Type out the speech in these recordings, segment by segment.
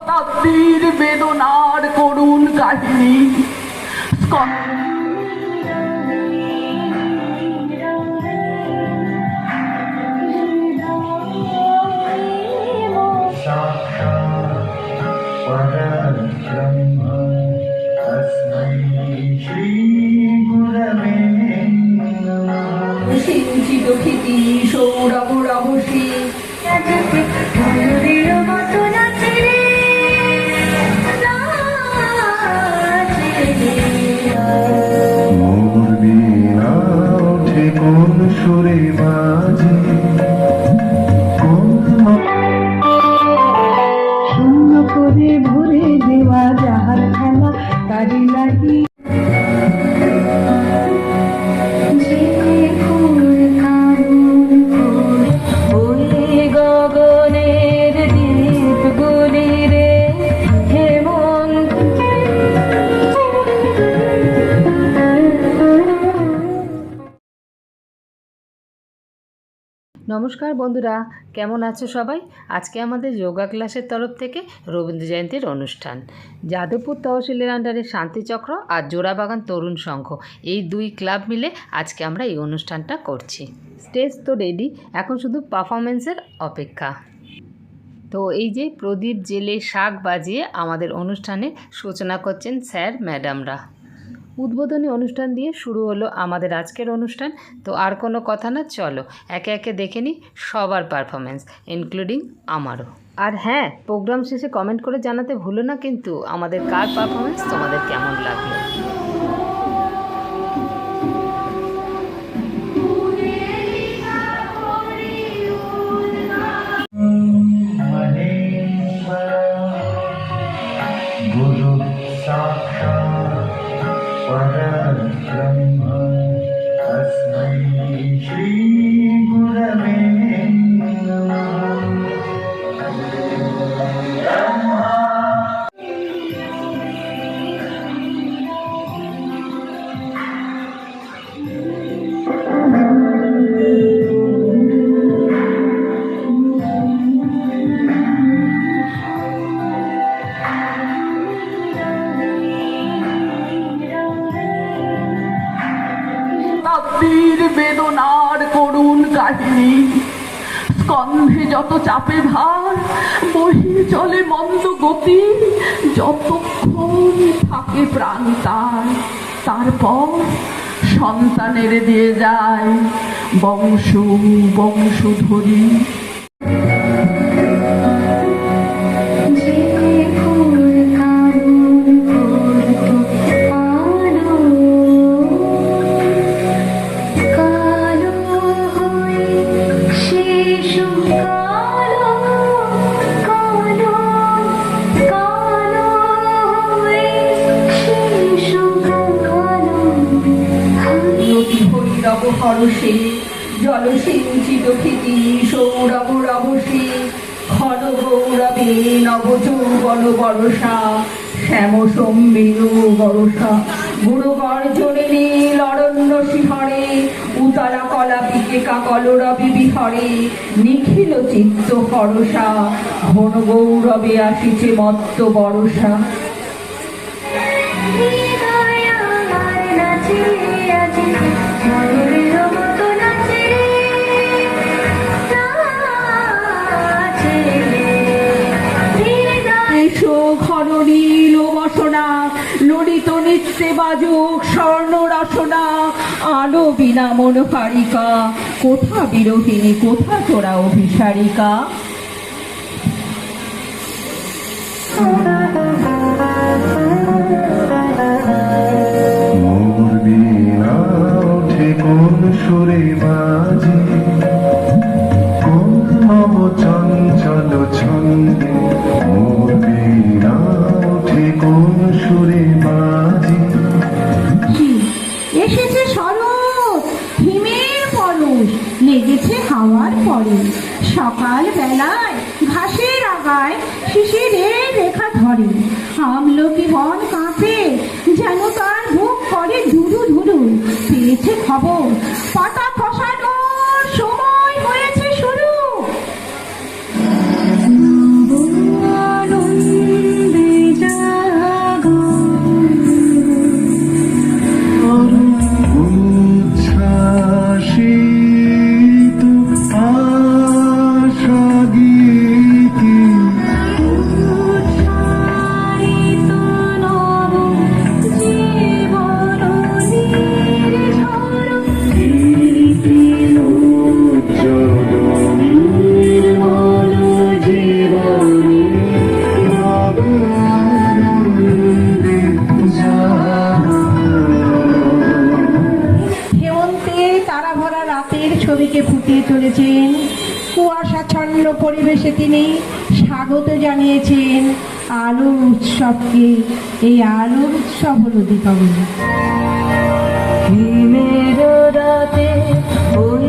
শতাব্দীর বেদনার করুণ কাহিনী। সৌরভ রহসী। সুরে বাজে। শূন্য করে ভরে দেওয়া যাহার খেলা তারি লাগি নমস্কার বন্ধুরা, কেমন আছো সবাই? আজকে আমাদের যোগা ক্লাসের তরফ থেকে রবীন্দ্র জয়ন্তীর অনুষ্ঠান। যাদবপুর তহসিলের আন্ডারে শান্তিচক্র আর জোড়াবাগান তরুণ সংঘ, এই দুই ক্লাব মিলে আজকে আমরা এই অনুষ্ঠানটা করছি। স্টেজ তো রেডি এখন শুধু পারফরমেন্সের অপেক্ষা। তো এই যে প্রদীপ জেলে শাক বাজিয়ে আমাদের অনুষ্ঠানের সূচনা করছেন স্যার ম্যাডামরা উদ্বোধনী অনুষ্ঠান দিয়ে শুরু হলো আমাদের আজকের অনুষ্ঠান তো আর কোনো কথা না চলো একে একে দেখে নিই সবার পারফরমেন্স ইনক্লুডিং আমারও আর হ্যাঁ প্রোগ্রাম শেষে কমেন্ট করে জানাতে ভুলো না কিন্তু আমাদের কার পারফরমেন্স তোমাদের কেমন লাগলো गुरु साक्षात् परब्रह्म तस्मै श्रीगुरवे বেদনার করুণ কাহিনী। স্কন্ধে যত চাপে ভার বহি চলে মন্দ গতি, যতক্ষণ থাকে প্রাণ তার, তারপর সন্তানের দিয়ে যায় বংশ বংশ ধরি হরসে জলসিঞ্চিত ক্ষিতি সৌরভ রহসে ঘন গৌরবে নব যৌবন বরসা, শ্যাম সম্মেরু বরসা। বুড়ো গর্জনে নীল শিহরে উতলা কলা পিকেকা কলরবি বিহরে, নিখিল চিত্ত হরসা ঘন গৌরবে আসিছে মত্ত বরসা। ললিত নিত্যে বাজুক স্বর্ণ রাসনা আলো বিনা মন হারিকা কোথা বিরোহিনী কোথা তোরা অভিসারিকা? এসেছে শরৎ হিমের পরশ লেগেছে হাওয়ার পরে। সকাল বেলায় ঘাসের আগায় শিশিরের রেখা ধরে। আমলকি বন কাঁপে, যেন তার বুক করে ধুরু ধুরু পেয়েছে খবর, পাতা খসানোর ফুটিয়ে তুলেছেন কুয়াশাচ্ছন্ন পরিবেশে তিনি স্বাগত জানিয়েছেন আলোর উৎসবকে। এই আলোর উৎসব হল দীপাবলি। রাতে ওই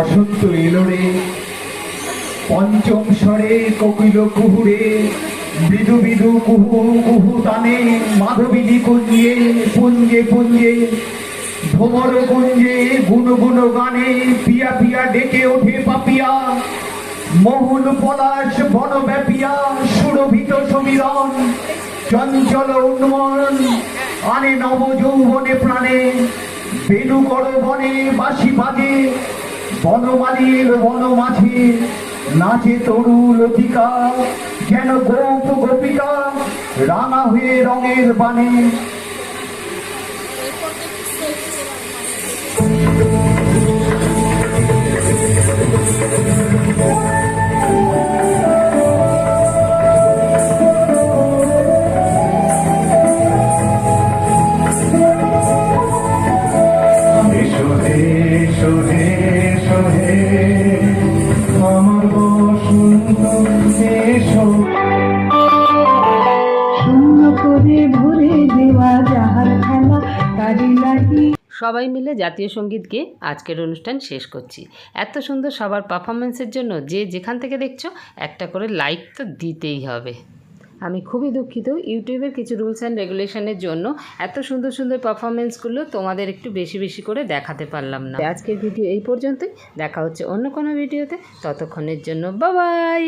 বসন্ত এলো রে পঞ্চম স্বরে কোকিল কুহুরে মৃদু মৃদু কুহু কুহু টানে মাধবিনী কুঞ্জে, পুঞ্জে পুঞ্জে ভ্রমর কুঞ্জে, গুন গুন গানে, পিয়া পিয়া ডেকে ওঠে পাপিয়া, মোহন পলাশ বন ব্যাপিয়া, সুরভিত সমীরণ চঞ্চল উন্মন আনে নব যৌবনে প্রাণে বেনু বনে বাসি বাজে বনমালীর বনমাঝে নাচে তরু লতিকা যেন গোপ গোপিকা রাঙা হয়ে রঙের বানে এসো সবাই মিলে জাতীয় সংগীত গেয়ে আজকের অনুষ্ঠান শেষ করছি। এত সুন্দর সবার পারফরমেন্সের জন্য যে যেখান থেকে দেখছ, একটা করে লাইক তো দিতেই হবে। আমি খুবই দুঃখিত, ইউটিউবের কিছু রুলস অ্যান্ড রেগুলেশনের জন্য এত সুন্দর সুন্দর পারফরমেন্সগুলো তোমাদের একটু বেশি বেশি করে দেখাতে পারলাম না। আজকের ভিডিও এই পর্যন্তই, দেখা হচ্ছে অন্য কোনো ভিডিওতে ততক্ষণের জন্য বাবাই